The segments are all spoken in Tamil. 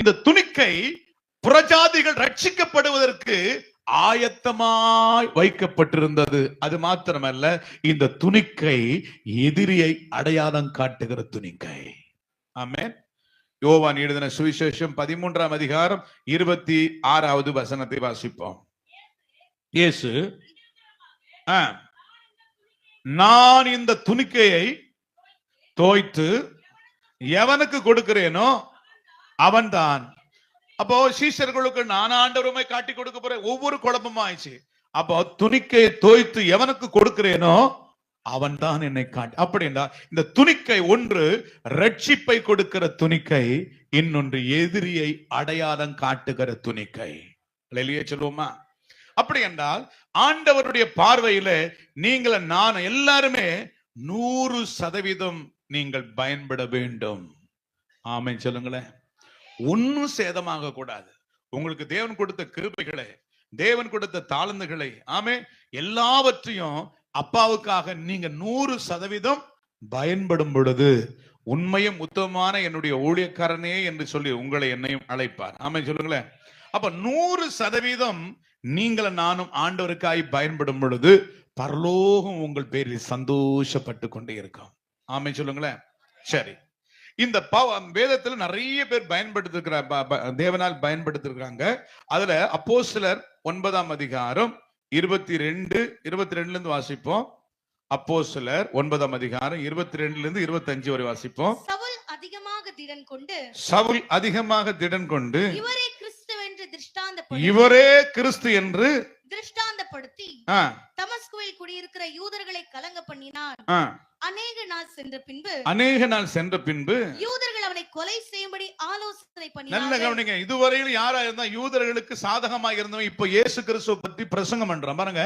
இந்த துணிக்கை புறஜாதிகள் ரட்சிக்கப்படுவதற்கு ஆயத்தமாய் வைக்கப்பட்டிருந்தது. அது மாத்திரமல்ல இந்த துணிக்கை எதிரியை அடையாளம் காட்டுகிற துணிக்கை. ஆமேன். யோவான் எழுதின சுவிசேஷம் பதிமூன்றாம் அதிகாரம் இருபத்தி ஆறாவது வசனத்தை வாசிப்போம். இயேசு நான் இந்த துணிக்கையை தோய்த்து எவனுக்கு கொடுக்கிறேனோ அவன்தான். அப்போ சீசர்களுக்கு நான் ஆண்டவருமை காட்டி கொடுக்க போறேன். ஒவ்வொரு குழப்பமும் ஆயிடுச்சு. அப்போ துணிக்கையை தோய்த்து எவனுக்கு கொடுக்கிறேனோ அவன்தான் என்னை காட்டி அப்படின்னா இந்த துணிக்கை ஒன்று ரட்சிப்பை கொடுக்கிற துணிக்கை இன்னொன்று எதிரியை அடையாளம் காட்டுகிற துணிக்கை. வெளியே சொல்லுவோமா? அப்படி என்றால் ஆண்டவருடைய பார்வையில நீங்கள் நான் எல்லாருமே நூறு சதவீதம் நீங்கள் பயன்பட வேண்டும். ஆமை சொல்லுங்களேன். ஒன்னும் சேதமாக கூடாது. உங்களுக்கு தேவன் கொடுத்த கிருபைகளை தேவன் கொடுத்த தாளந்துகளை ஆமே எல்லாவற்றையும் அப்பாவுக்காக நீங்க நூறு சதவீதம் பயன்படும் பொழுது உண்மையும் உத்தமமான என்னுடைய ஊழியக்காரனே என்று சொல்லி உங்களை என்னையும் அழைப்பார். ஆமே சொல்லுங்களேன். அப்ப நூறு சதவீதம் நீங்களும் நானும் ஆண்டவருக்காய் பயன்படும் பொழுது பரலோகம் உங்கள் பேரில் சந்தோஷப்பட்டு கொண்டே இருக்கும். ஆமே சொல்லுங்களேன். சரி. இந்த வேதத்துல நிறைய பேர் பயன்படுத்திருக்கிற தேவனால் பயன்படுத்திருக்காங்க. அதுல அப்போஸ்தலர் ஒன்பதாம் அதிகாரம் இருபத்தி ரெண்டு இருபத்தி ரெண்டுல இருந்து வாசிப்போம். அப்போஸ்தலர் ஒன்பதாம் அதிகாரம் இருபத்தி ரெண்டுல இருந்து இருபத்தி அஞ்சு வரை வாசிப்போம். சவுல் அதிகமாக திடன் கொண்டு சவுல் அதிகமாக திடன் கொண்டு இவரே கிறிஸ்துவென்று திருஷ்டாந்தப்படுத்தி இவரே கிறிஸ்து என்று திருஷ்டாந்தப்படுத்தி தமஸ்குவில் குடியிருக்கிற யூதர்களை கலங்க பண்ணினான் ஆ, அநேக நாள் சென்ற பின்பு அநேக நாள் சென்ற பின்பு யூதர்கள் அவனை கொலை செய்யும்படி ஆலோசனை நல்ல பண்ணினார்கள் கவனிங்க இதுவரையில் யாரா இருந்தா யூதர்களுக்கு சாதகமாக இருந்தவன் இப்ப இயேசு கிறிஸ்துவ பத்தி பிரசங்கம் பண்றான். பாருங்க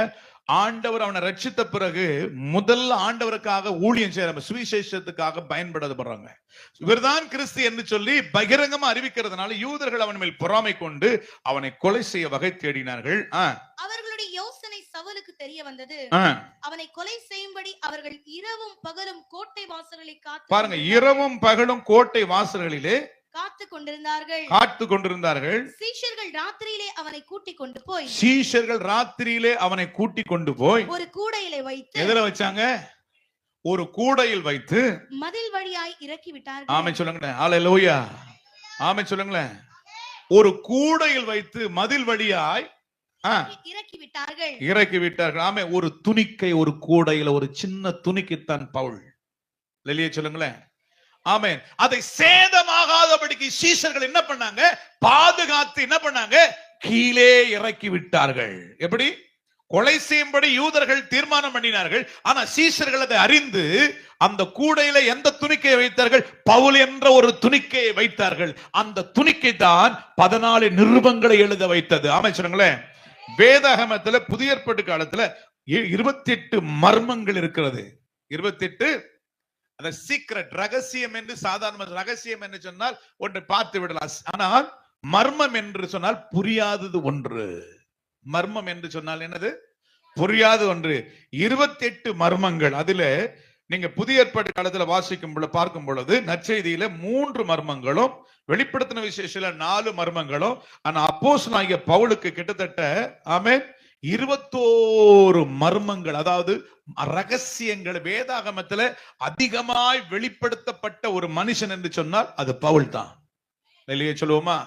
ஆண்டவர் அவனை ரட்சித்த பிறகு முதல்ல ஆண்டவருக்காக ஊழியம் செய்யற சுவிசேஷத்துக்காக பயன்படுத்த போறாங்க இவர்தான் கிறிஸ்து என்று சொல்லி பகிரங்கமா அறிவிக்கிறதுனால யூதர்கள் அவன் மேல் பொறாமை கொண்டு அவனை கொலை செய்ய வகை தேடினார்கள். யோசனை சவுலுக்கு தெரிய வந்தது. அவனை கொலை செய்யும்படி அவர்கள் இரவும் பகலும் கோட்டை வாசல்களை காத்து பாருங்க இரவும் பகலும் கோட்டை வாசல்களிலே காத்து கொண்டிருந்தார்கள். காத்து கொண்டிருந்தார்கள். சீஷர்கள் ராத்திரியிலே அவனை கூட்டிக் கொண்டு போய் சீஷர்கள் ராத்திரியிலே அவனை கூட்டிக் கொண்டு போய் ஒரு கூடையிலே வைத்து எதுல வச்சாங்க? ஒரு கூடையில் வைத்து மதில் வழியாய் இறக்கி ஆமை விட்டார்கள் சொல்லுங்களேன். ஹalleluya ஆமை சொல்லுங்களேன். ஒரு கூடையில் வைத்து மதில் வழியாய் இறக்கி விட்டார்கள் இறக்கி விட்டார்கள் ஆமே ஒரு துணிக்கை ஒரு கூடையில ஒரு சின்ன துணிக்குத்தான் பவுல். லெலிய சொல்லுங்களேன். ஆமென் அதை சேதமாகாதபடிக்கு சீஷர்கள் என்ன பண்ணாங்க? பாதுகாத்து என்ன பண்ணாங்க? கீழே இறக்கி விட்டார்கள் எப்படி? கொலை செய்யும்படி யூதர்கள் தீர்மானம் பண்ணினார்கள். ஆனா சீஷர்கள் அதை அறிந்து அந்த கூடையில எந்த துணிக்கையை வைத்தார்கள்? பவுல் என்ற ஒரு துணிக்கையை வைத்தார்கள். அந்த துணிக்கை தான் பதினாலு நிருபங்களை எழுத வைத்தது. ஆமா சொல்லுங்களேன். வேதாகமத்துல புதிய ஏற்பாட்டு காலத்துல இருபத்தி எட்டு மர்மங்கள் இருக்கிறது. இருபத்தி எட்டு அந்த சீக்ரெட் ரகசியம் என்று சாதாரண ரகசியம் என்று சொன்னால் ஒன்று பார்த்து விடலாம். ஆனால் மர்மம் என்று சொன்னால் புரியாதது ஒன்று. மர்மம் என்று சொன்னால் என்னது? புரியாத ஒன்று. இருபத்தி எட்டு மர்மங்கள். அதுல நீங்க புதிய ஏற்பாடு காலத்துல வாசிக்கும் பார்க்கும் பொழுது நற்செய்தியில மூன்று மர்மங்களும் வெளிப்படுத்தின விசேஷத்துல நாலு மர்மங்களும் ஆனா அப்போஸ் பவுலுக்கு கிட்டத்தட்ட ஆமே இருபத்தோரு மர்மங்கள் அதாவது ரகசியங்கள் வேதாகமத்துல அதிகமாய் வெளிப்படுத்தப்பட்ட ஒரு மனுஷன் என்று சொன்னால் அது பவுல் தான் வெளியே சொல்லுவோமா?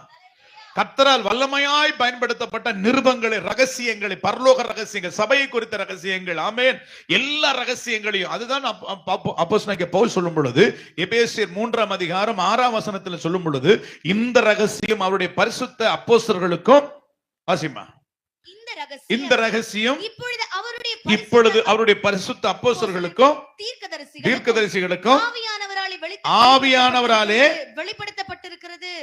கத்தரால் வல்லமையாய் பயன்படுத்தப்பட்ட நிருபங்களை ரகசியங்களை பரலோக ரகசியங்கள் சபையை குறித்த ரகசியங்கள் ஆமென். எல்லா ரகசியங்களையும் அதுதான் பவுல் சொல்லும் பொழுது எபேசியர் மூன்றாம் அதிகாரம் ஆறாம் வசனத்துல சொல்லும் பொழுது இந்த ரகசியம் அவருடைய பரிசுத்த அப்போஸ்தலர்களுக்கும் வாசிமா இந்த ரகசியம் இப்பொழுது அவருடைய பரிசுத்த அப்போஸ்தலர்களுக்கும் தீர்க்கதரிசிகளுக்கும் ஆவியானவராலே வெளி- ஆவியானவராலே வெளிப்படுத்தப்பட்டிருக்கிறது.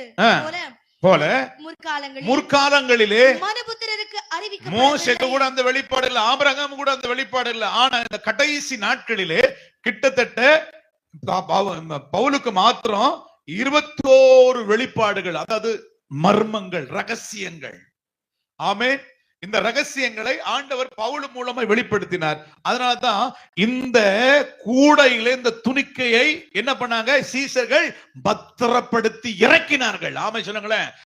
போல முற்காலங்களில் மோசைக்கு கூட அந்த வெளிப்பாடு இல்ல ஆபிரகாம் கூட அந்த வெளிப்பாடு இல்ல. ஆனா இந்த கடைசி நாட்களிலே கிட்டத்தட்ட பவுலுக்கு மாத்திரம் இருபத்தோரு வெளிப்பாடுகள் அதாவது மர்மங்கள் ரகசியங்கள். ஆமே இந்த ரகசியங்களை ஆண்டவர் பவுல் மூலமா வெளிப்படுத்தினார். அதனாலதான் இந்த கூடையில இந்த துணிக்கையை என்ன பண்ணாங்க? சீசர்கள் பத்திரப்படுத்தி இறக்கினார்கள். ஆமை சொல்லுங்களேன்.